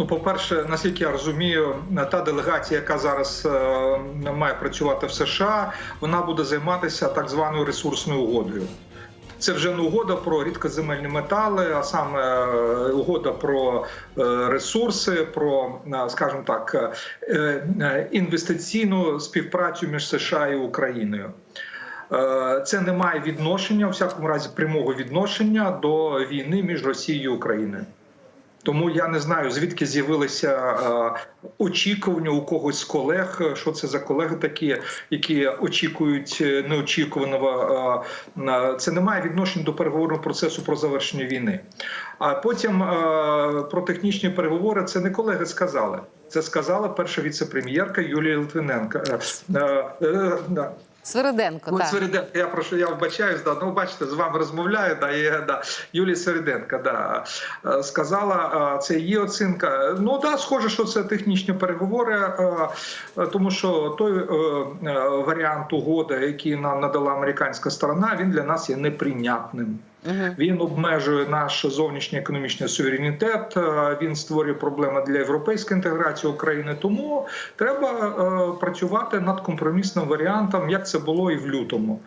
Ну, по-перше, наскільки я розумію, та делегація, яка зараз е, має працювати в США, вона буде займатися так званою ресурсною угодою. Це вже не угода про рідкоземельні метали, а саме е, угода про е, ресурси, про, скажімо так, інвестиційну співпрацю між США і Україною. Це не має відношення, у всякому разі, прямого відношення до війни між Росією і Україною. Тому я не знаю, звідки з'явилися е, очікування у когось з колег. е, Що це за колеги такі, які очікують е, неочікуваного. Це не має відношення до переговорного процесу про завершення війни. А потім про технічні переговори це не колеги сказали. Це сказала перша віце-прем'єрка Юлія Литвиненко. Свириденко, Ой, так. Свириденко, я прошу, я вбачаюсь, да, ну бачите, з вами розмовляю, да, і, да, Юлія Свириденко, да, е, сказала, е, це її оцінка. Ну да, схоже, що це технічні переговори, е, тому що той варіант угоди, який нам надала американська сторона, він для нас є неприйнятним. Він обмежує наш зовнішній економічний суверенітет. е, Він створює проблеми для європейської інтеграції України. Тому треба е, працювати над компромісним варіантом, як це було і в лютому.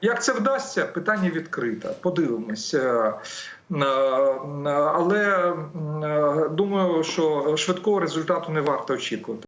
Як це вдасться? Питання відкрите. Подивимось. Е, Але думаю, що швидкого результату не варто очікувати.